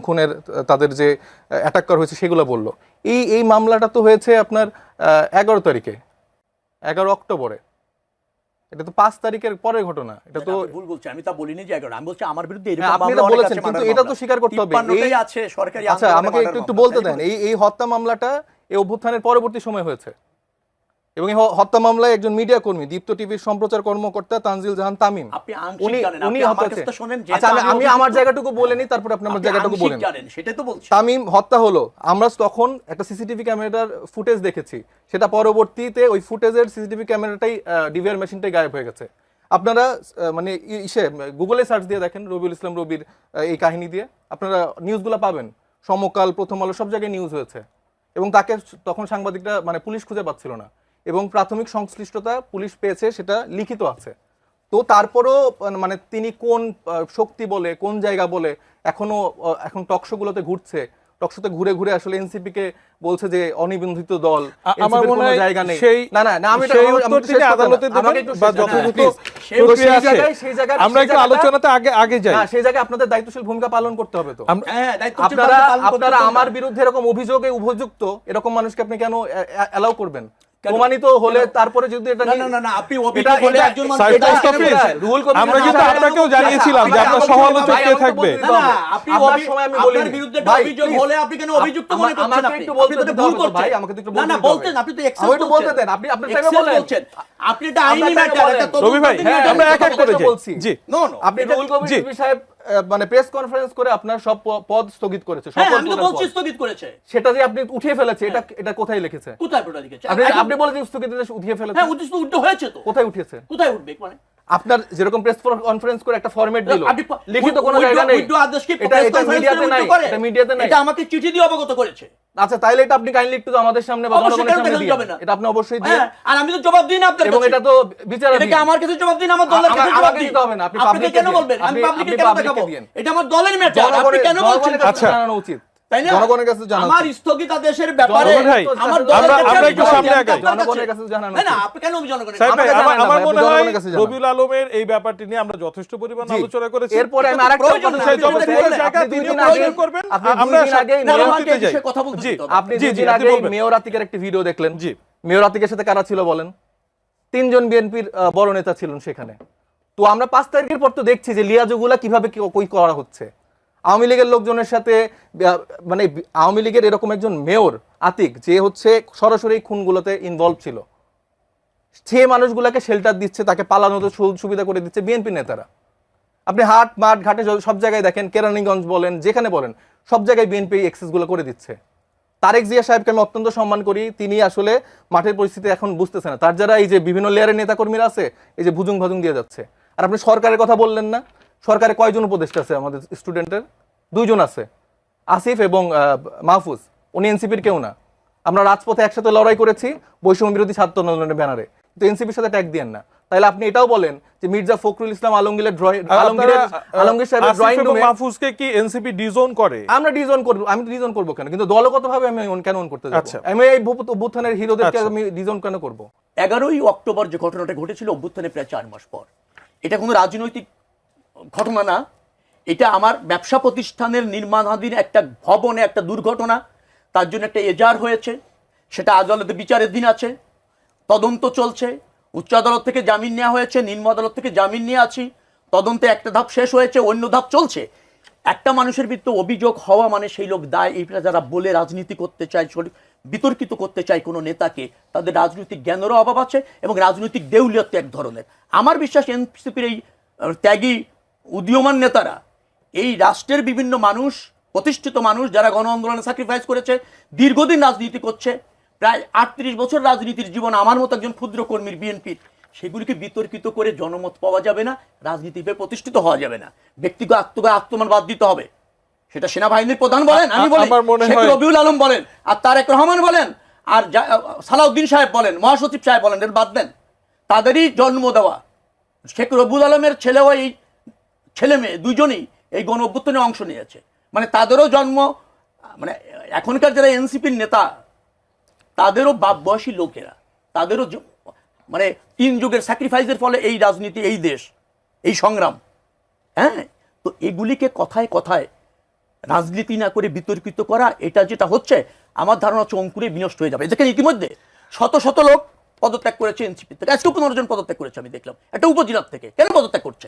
খুনের তাদের যে অ্যাটাক করা হয়েছে সেগুলো বলল। এই এই মামলাটা তো হয়েছে আপনার এগারো তারিখে এগারো অক্টোবরে। এটা তো পাঁচ তারিখের পরের ঘটনা। এটা তো ভুল বলছি আমি তা বলিনি যে এগারো আমি বলছি আমার বিরুদ্ধে হ্যাঁ, বলেছেন কিন্তু এটা তো স্বীকার করতে হবে। এই- আছে সরকারি আচ্ছা আমাকে একটু একটু বলতে দেন এই এই হত্যা মামলাটা এই অভ্যুত্থানের পরবর্তী সময় হয়েছে। এবং এই হত্যা মামলায় একজন মিডিয়া কর্মী দীপ্ত টিভির সম্প্রচার কর্মকর্তা তানজিল জাহান তামিম। উনি উনি আচ্ছা আমি আমার জায়গাটুকু বলে নিই তারপরে আপনি আমার জায়গাটুকু বলেন। সেটাই তো বলছি। তামিম হত্যা হলো। আমরা তখন একটা সিসিটিভি ক্যামেরার ফুটেজ দেখেছি। সেটা পরবর্তীতে ওই ফুটেজের সিসিটিভি ক্যামেরাটাই ডিভিআর মেশিনটাই গায়েব হয়ে গেছে। আপনারা মানে ইসে গুগলে সার্চ দিয়ে দেখেন রবিউল ইসলাম রবির এই কাহিনী দিয়ে। আপনারা নিউজগুলো পাবেন। সমকাল প্রথম আলো সব জায়গায় নিউজ হয়েছে। এবং তাকে তখন সাংবাদিকরা মানে পুলিশ খুঁজে পাচ্ছিল না। এবং প্রাথমিক সংশ্লিষ্টতা পুলিশ পেয়েছে সেটা লিখিত আছে। তো তারপরও মানে তিনি কোন শক্তি বলে কোন জায়গা বলে এখনও আহ, এখন টকশোগুলোতে ঘুরছে। টকশোতে ঘুরে ঘুরে আসলে এনসিপি কে বলছে যে অনিবন্ধিত দল আমার মনে হয় জায়গা নেই। সেই- না না না আমি সেই উত্তর তিনি আদালতে দেবেন? বা যথাযথ সেই- প্রক্রিয়া আছে। জায়গায়- সেই জায়গায়- আমরা একটু আলোচনাতে আগে আগে যাই। না সেই জায়গায় আপনাদের দায়িত্বশীল ভূমিকা পালন করতে হবে তো। হ্যাঁ আপনারা আপনারা আমার বিরুদ্ধে এরকম অভিযোগে উপযুক্ত এরকম মানুষকে আপনি কেন অ্যালাউ করবেন? প্রমাণিত হলে তারপরে যদি এটা না, না, না, না, আপনি অভিযোগ হলে একজন কবির আমরা কিন্তু আপনাকেও জানিয়েছিলাম যে আপনার সমালোচক কে থাকবে? না, আপনি আপনার সময় আমি বলি আপনার বিরুদ্ধে অভিযোগ হলে আপনি কেন অভিযুক্ত মনে করছেন আমাকে? একটু বলতে তো দিতে ভুল করছেন। ভাই, আমাকে একটু বলতে না, বলতেন, আপনি তো আমাকে excess বলতে দেন, আপনি- আপনার টাইমে বলছেন। আপনি এটা আইনি বলেন। এটা তদন্ত রবি ভাই, হ্যাঁ, আমরা এক এক করে যাই। জি। No, no, আপনি জি। রিজভী সাহেব মানে প্রেস কনফারেন্স করে আপনার সব পদ স্থগিত করেছে হ্যাঁ, আমি তো বলছি স্থগিত করেছে। সেটা যে আপনি উঠিয়ে ফেলেছে এটা এটা কোথায় লিখেছে কোথায় ওটা লিখেছে? আপনি আপনি বলেছেন স্থগিত উঠিয়ে ফেলেছে হ্যাঁ, উঠিয়ে হয়েছে তো। কোথায় উঠিয়েছে কোথায় উঠবে মানে? আপনার যেরকম প্রেস কনফারেন্স করে একটা ফরম্যাট দিল লিখিত কোনো জায়গা নেই। উইথড্র আদেশ কি এটা এটা মিডিয়াতে নাই এটা মিডিয়াতে নাই। এটা আমাকে চিঠি দিয়ে অবগত করেছে। আচ্ছা তাইলে এটা আপনি কাইন্ডলি একটু আমাদের সামনে বা জনগণের সামনে দেখানো না? এটা আপনি অবশ্যই দিন হ্যাঁ, আর আমি তো জবাব দিই না আপনার এবং এটা তো বিচার এটাকে আমার কাছে জবাব দিন আমার দলের কাছে জবাব দিতে হবে না, আপনি public-কে কেন বলবেন? আমি আপনি- পাবলিকে কেন দেখাবো? এটা আমার দলের ম্যাটার আপনি কেন বলছেন? আচ্ছা। জানানো উচিত। তাই না জনগণের কাছে জানানো আমার স্থগিতাদেশের ব্যাপারে আমার আমরা- দলের কাছে আমরা আমি একটু সামনে আগাই। জনগণের কাছে জানানো না না আপনি কেন জনগণের কাছে- আমার জানান না আমার ভাই, মনে হয় জনগণের কাছে জানান। রবিউল আলমের এই ব্যাপারটি নিয়ে আমরা যথেষ্ট পরিমাণ আলোচনা করেছি এরপরে আমি আরেকটা কথা না, সেই বলতে আপনি চাই। যতটুকু জায়গা তিনি প্রয়োজন করবেন আমরা দিন আগেই না, পরবর্তীতে আমাকে এই যাই বিষয়ে কথা বলতে জি দিতে হবে। আপনি জি, দুই জি, দিন আপনি আগে বলবেন। একটি ভিডিও দেখলেন জি। মেয়র আতিকের সাথে কারা ছিল বলেন তিনজন বিএনপির বড় নেতা ছিলেন সেখানে তো আমরা পাঁচ তারিখের পর তো দেখছি যে লিয়াজুগুলা কীভাবে কি- কই করা হচ্ছে আওয়ামী লীগের লোকজনের সাথে মানে আওয়ামী লীগের এরকম একজন মেয়র, আতিক, যে হচ্ছে সরাসরি খুনগুলোতে ইনভলভ ছিল। সে মানুষগুলোকে শেল্টার দিচ্ছে, তাকে পালানোতে সুবিধা করে দিচ্ছে বিএনপি নেতারা। আপনি হাট, মাঠ, ঘাটে সব জায়গায় দেখেন, কেরানীগঞ্জ বলেন, যেখানে বলেন, সব জায়গায় বিএনপি এক্সেসগুলো করে দিচ্ছে। তারেক জিয়া সাহেবকে আমি অত্যন্ত সম্মান করি, তিনি আসলে মাঠের পরিস্থিতি এখন বুঝতেছে না। তার যারা এই যে বিভিন্ন লেয়ারের নেতাকর্মীরা আছে, এই যে ভুজুং ভাজুং দিয়ে যাচ্ছে। আর আপনি সরকারের কথা বললেন না সরকারে কয়জন উপদেষ্টা আছে? আমাদের স্টুডেন্টের দুইজন আছে আসিফ এবং মাহফুজ। উনি এনসিপির কেউ না। আমরা রাজপথে একসাথে লড়াই করেছি বৈষম্য বিরোধী ছাত্র আন্দোলনের ব্যানারে। তো এনসিপির সাথে ট্যাগ দিয়েন না। তাহলে আপনি এটাও বলেন যে মির্জা ফখরুল ইসলাম আলমগীরের ড্রয়িং আলমগীরের আলমগীর সাহেবের ড্রয়িং রুমে মাহফুজকে কি এনসিপি ডিজোন করে? আমরা ডিজন করব আমি ডিজন করব কেন? কিন্তু দলগতভাবে আমি কেন on করতে যাব? আচ্ছা। আমি এই অভ্যুত্থানের হিরোদেরকে আচ্ছা। আমি ডিজন কেন করব? এগারোই অক্টোবর যে ঘটনাটা ঘটেছিল অভ্যুত্থানে প্রায় চার মাস পর এটা কোনো রাজনৈতিক ঘটনা না, এটা আমার ব্যবসা প্রতিষ্ঠানের নির্মাণাধীন একটা ভবনে একটা দুর্ঘটনা, তার জন্য একটা এজার হয়েছে, সেটা আদালতে বিচারের দিন আছে, তদন্ত চলছে, উচ্চ আদালত থেকে জামিন নেওয়া হয়েছে, নিম্ন আদালত থেকে জামিন নিয়ে আছি, তদন্তে একটা ধাপ শেষ হয়েছে, অন্য ধাপ চলছে। একটা মানুষের বিরুদ্ধে অভিযোগ হওয়া মানে সেই লোক দায় এইটা যারা বলে রাজনীতি করতে চায় বিতর্কিত করতে চায় কোনো নেতাকে, তাদের রাজনৈতিক জ্ঞানেরও অভাব আছে এবং রাজনৈতিক দেউলিয়ত্ব এক ধরনের। আমার বিশ্বাস এনসিপির এই ত্যাগী উদীয়মান নেতারা এই রাষ্ট্রের বিভিন্ন মানুষ প্রতিষ্ঠিত মানুষ যারা গণ আন্দোলনে স্যাক্রিফাইস করেছে দীর্ঘদিন রাজনীতি করছে প্রায় আটত্রিশ বছর রাজনীতির জীবন আমার মতো একজন ক্ষুদ্র কর্মীর বিএনপির সেগুলিকে বিতর্কিত করে জনমত পাওয়া যাবে না রাজনীতিতে প্রতিষ্ঠিত হওয়া যাবে না। ব্যক্তিগত আত্মগত আত্মমান বাদ দিতে হবে। সেটা সেনাবাহিনীর প্রধান বলেন আমি বলি। শেখ রবিউল আলম বলেন আর তারেক রহমান বলেন আর সালাউদ্দিন সাহেব বলেন মহাসচিব সাহেব বলেন এর বাদ দেন। তাদেরই জন্ম দেওয়া। শেখ রবিউল আলমের ছেলেও এই ছেলে মেয়ে দুজনেই এই গণ অভ্যুত্থানে অংশ নিয়েছে। মানে তাদেরও জন্ম মানে এখনকার যারা এনসিপির নেতা, তাদেরও বাপ বয়সী লোকেরা, তাদেরও মানে তিন যুগের স্যাক্রিফাইসের ফলে এই রাজনীতি, এই দেশ, এই সংগ্রাম। হ্যাঁ? তো এগুলিকে কথায় কথায় রাজনীতি না করে বিতর্কিত করা, এটা যেটা হচ্ছে, আমার ধারণা হচ্ছে অঙ্কুরে বিনষ্ট হয়ে যাবে। দেখেন ইতিমধ্যে শত শত লোক পদত্যাগ করেছে এনসিপি থেকে। আজকে পনেরো জন পদত্যাগ করেছে আমি দেখলাম। একটা উপজেলার থেকে। কেন পদত্যাগ করছে?